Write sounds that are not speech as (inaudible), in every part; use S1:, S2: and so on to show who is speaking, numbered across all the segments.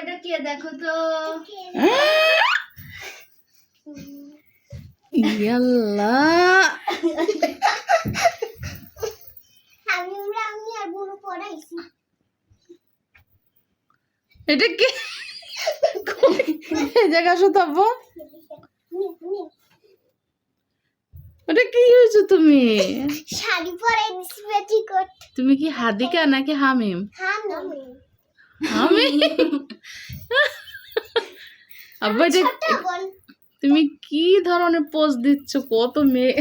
S1: এটা কে? দেখো তো।
S2: ইয়াল্লা
S1: আমি আমি আর বুনু পড়াইছি
S2: এটা কি জায়গা আসো ওটা কি হয়েছো তুমি?
S1: শাড়ি পরাই দিছি পেটিকোট
S2: তুমি কি হাদিকা নাকি হামিম?
S1: হ্যাঁ না
S2: আমি? আব্বা
S1: বোন।
S2: তুমি কি ধরনের পোজ দিচ্ছ? কত মেয়ে।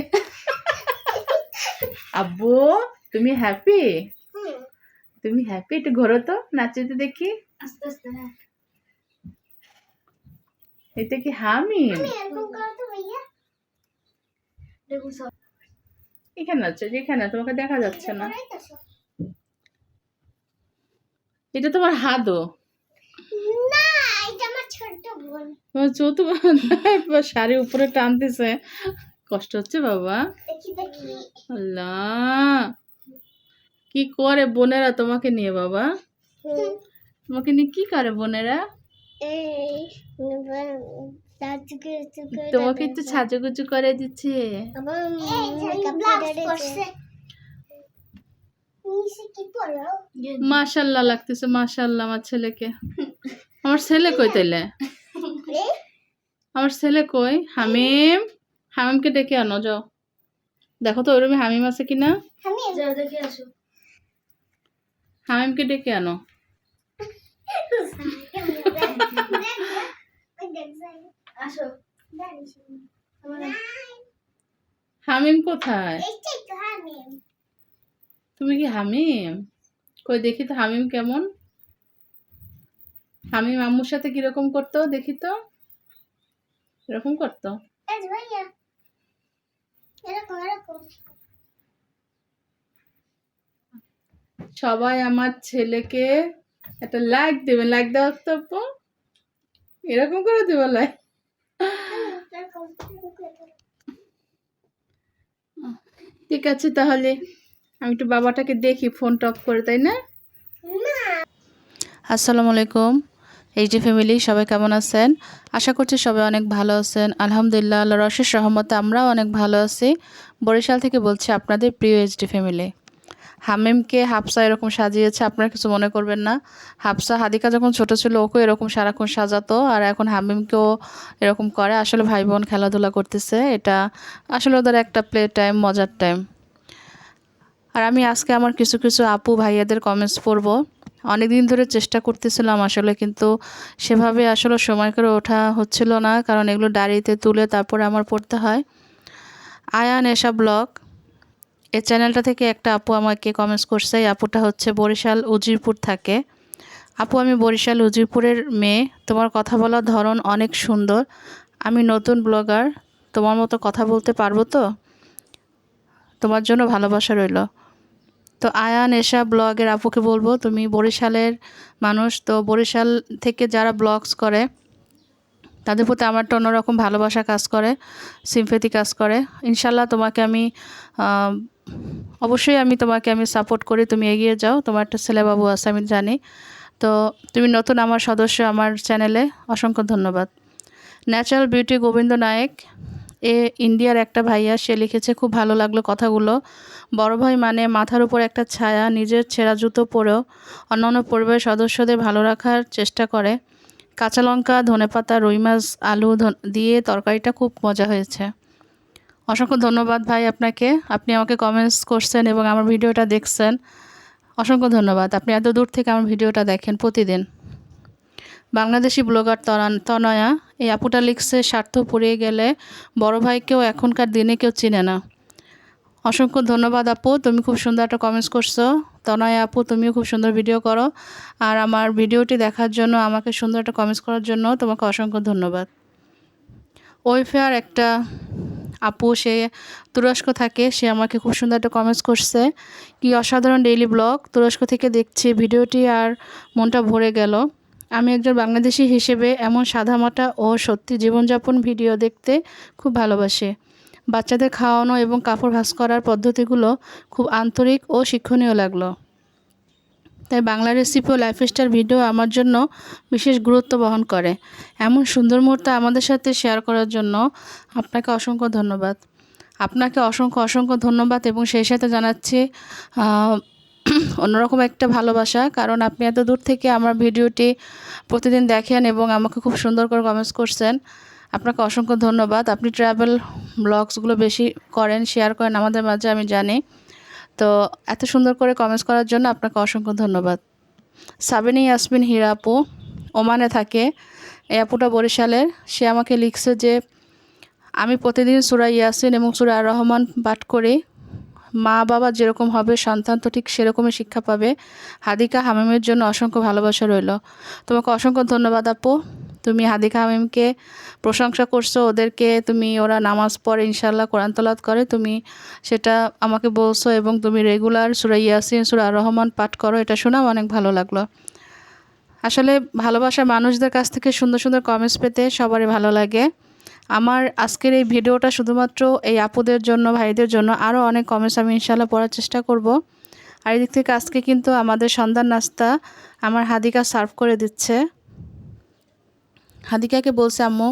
S2: আব্বু তুমি হ্যাপি তুমি হ্যাপি একটু ঘোরো তো নাচিতে দেখি।
S1: আস্তে আস্তে হ্যাঁ।
S2: এটা কি
S1: সব।
S2: এখানে আছে যেখানে তোমাকে দেখা যাচ্ছে না। এটা তোমার হাদো
S1: না এটা আমার ছোট বোন। (laughs)
S2: তোমার চৌথ শাড়ি উপরে টানতেছে। কষ্ট হচ্ছে বাবা।
S1: দেখি দেখি।
S2: আল্লাহ! কি করে বোনেরা তোমাকে নিয়ে বাবা? তোমাকে নিয়ে কি করে বোনেরা? তোমাকে একটু সাজুগুজু করে দিচ্ছে
S1: আমার ব্লাউজ করছে নিচে কি পরো
S2: মাশাল্লাহ লাগতেছে মাশাল্লাহ আমার ছেলেকে। আমার ছেলে কই তাইলে? আমার ছেলে কই? হামিম হামিমকে ডেকে আনো যাও। দেখো তো ওই রুমে হামিম আছে কিনা?
S1: আমি যাও দেখে আসো।
S2: হামিমকে ডেকে আনো। হামিম? কোথায়? তুমি কি হামিম? কই দেখি তো হামিম কেমন। হামিম আম্মুর সাথে কীরকম করতো দেখি তো। এরকম করতো সবাই আমার ছেলেকে একটা লাইক দেবে লাইক দেওয়ার তো আপু? এরকম করে দেবো লাইক ঠিক আছে তাহলে। আমি একটু বাবাটাকে দেখি, ফোন টপ করে, তাই না? আসসালামু আলাইকুম এইচডি ফ্যামিলি সবাই কেমন আছেন? আশা করছি সবাই অনেক ভালো আছেন। আলহামদুলিল্লাহ আল্লাহ রশের সহমতে আমরাও অনেক ভালো আছি। বরিশাল থেকে বলছি আপনাদের প্রিয় এইচডি ফ্যামিলি হামিমকে হাফসা এরকম সাজিয়েছে, আপনারা কিছু মনে করবেন না। হাফসা, হাদিকা যখন ছোট ছিল, ওকেও এরকম সারাক্ষণ সাজাতো, আর এখন হামিমকেও এরকম করে। আসলে ভাই বোন খেলাধুলা করতেছে, এটা আসলে ওদের একটা প্লে টাইম মজার টাইম আর আমি আজকে আমার কিছু কিছু আপু ভাইয়াদের কমেন্টস পড়ব। অনেক দিন ধরে চেষ্টা করতেছিলাম আসলে, কিন্তু সেভাবে আসলে সময় করে ওঠা হচ্ছিল না, কারণ এগুলো ডায়েরিতে তুলে তারপরে আমার পড়তে হয়। আয়ান এসা ব্লগ এই চ্যানেলটা থেকে একটা আপু আমাকে কমেন্টস করছে, এই আপুটা হচ্ছে বরিশাল, উজিরপুর থাকে। আপু, আমি বরিশাল, উজিরপুরের মেয়ে, তোমার কথা বলার ধরন অনেক সুন্দর। আমি নতুন ব্লগার তোমার মতো কথা বলতে পারব তো? তোমার জন্য ভালোবাসা রইল। তো আয়ান এসা ব্লগের আপুকে বলব, তুমি বরিশালের মানুষ, তো বরিশাল থেকে যারা ব্লগস করে, তাদের প্রতি আমার একটা অন্যরকম ভালোবাসা কাজ করে সিম্পেথি কাজ করে। ইনশাল্লাহ তোমাকে আমি অবশ্যই আমি তোমাকে আমি সাপোর্ট করি, তুমি এগিয়ে যাও, তোমার একটা ছেলেবাবু আছে, আমি জানি। তো তুমি নতুন আমার সদস্য আমার চ্যানেলে অসংখ্য ধন্যবাদ। ন্যাচারাল বিউটি গোবিন্দ নায়েক, এ ইন্ডিয়ার একটা ভাইয়া, সে লিখেছে, খুব ভালো লাগল কথাগুলো। বড় ভাই মানে মাথার উপর একটা ছায়া, নিজের ছেঁড়া জুতো পরেও অন্যান্য পরিবারের সদস্যদের ভালো রাখার চেষ্টা করে। কাঁচা লঙ্কা, ধনেপাতা, রুই মাছ, আলু ধন- দিয়ে তরকারিটা খুব মজা হয়েছে। অসংখ্য ধন্যবাদ ভাই আপনাকে। আপনি আমাকে কমেন্টস করছেন এবং আমার ভিডিওটা দেখছেন। অসংখ্য ধন্যবাদ। আপনি এত দূর থেকে আমার ভিডিওটা দেখেন প্রতিদিন। বাংলাদেশি ব্লগার তনয়া, এই আপুটা লিখছে, স্বার্থ পুড়িয়ে গেলে বড় ভাইকেও এখনকার দিনে কেউ চিনে না। অসংখ্য ধন্যবাদ আপু, তুমি খুব সুন্দর একটা কমেন্টস করছ। তনয় আপু, তুমিও খুব সুন্দর ভিডিও করো। আর আমার ভিডিওটি দেখার জন্য, আমাকে সুন্দর একটা কমেন্টস করার জন্য তোমাকে অসংখ্য ধন্যবাদ। ওয়েফেয়ার একটা আপু, সে তুরস্ক থাকে, সে আমাকে খুব সুন্দর একটা কমেন্টস করছে। কি অসাধারণ ডেইলি ব্লগ তুরস্ক থেকে দেখছি ভিডিওটি আর মনটা ভরে গেল। আমি একজন বাংলাদেশি হিসেবে এমন সাদামাটা ও সত্যি জীবনযাপন ভিডিও দেখতে খুব ভালোবাসি। বাচ্চাদের খাওয়ানো এবং কাপড় ভাঁজ করার পদ্ধতিগুলো খুব আন্তরিক ও শিক্ষণীয় লাগল। তাই বাংলা রেসিপি ও লাইফস্টাইল ভিডিও আমার জন্য বিশেষ গুরুত্ব বহন করে। এমন সুন্দর মুহূর্ত আমাদের সাথে শেয়ার করার জন্য আপনাকে অসংখ্য ধন্যবাদ। আপনাকে অসংখ্য অসংখ্য ধন্যবাদ এবং সেই সাথে জানাচ্ছি অন্যরকম একটা ভালোবাসা। কারণ আপনি এত দূর থেকে আমার ভিডিওটি প্রতিদিন দেখেন এবং আমাকে খুব সুন্দর করে কমেন্টস করছেন। আপনাকে অসংখ্য ধন্যবাদ। আপনি ট্রাভেল ব্লগসগুলো বেশি করেন শেয়ার করেন আমাদের মাঝে, আমি জানি। তো এত সুন্দর করে কমেন্টস করার জন্য আপনাকে অসংখ্য ধন্যবাদ। সাবিনী ইয়াসমিন হীরা ওমানে থাকে, এই আপুটা বরিশালের। সে আমাকে লিখছে যে, আমি প্রতিদিন সুরা ইয়াসিন এবং সুরা আর রহমান পাঠ করি। মা বাবা যেরকম হবে, সন্তান তো ঠিক সেরকমই শিক্ষা পাবে। হাদিকা হামিমের জন্য অসংখ্য ভালোবাসা রইল। তোমাকে অসংখ্য ধন্যবাদ আপু। তুমি হাদিকা হামিমকে প্রশংসা করছ, ওদেরকে তুমি, ওরা নামাজ পড়ে ইনশাল্লাহ কোরআন তলাত করে, তুমি সেটা আমাকে বলছো এবং তুমি রেগুলার সুরা ইয়াসিন, সুরা রহমান পাঠ করো, এটা শোনাও অনেক ভালো লাগল। আসলে ভালোবাসা মানুষদের কাছ থেকে সুন্দর সুন্দর কমেন্টস পেতে সবারই ভালো লাগে। আমার আজকের এই ভিডিওটা শুধুমাত্র এই আপুদের জন্য, ভাইদের জন্য আরও অনেক কমেন্টস আমি ইনশাল্লাহ পড়ার চেষ্টা করব। আর এদিক থেকে আজকে কিন্তু আমাদের সন্ধ্যার নাস্তা আমার হাদিকা সার্ভ করে দিচ্ছে। হাদিকাকে বলছে, আম্মু,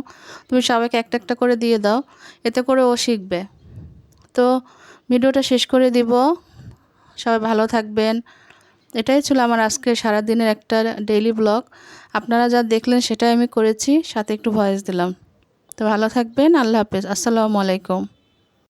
S2: তুমি সবাইকে একটা একটা করে দিয়ে দাও, এতে করে ও শিখবে। তো ভিডিওটা শেষ করে দিব। সবাই ভালো থাকবেন। এটাই ছিল আমার আজকে সারা দিনের একটা ডেইলি ব্লগ আপনারা যা দেখলেন সেটাই আমি করেছি, সাথে একটু ভয়েস দিলাম। তো ভালো থাকবেন, আল্লাহ হাফেজ। আসসালামু আলাইকুম।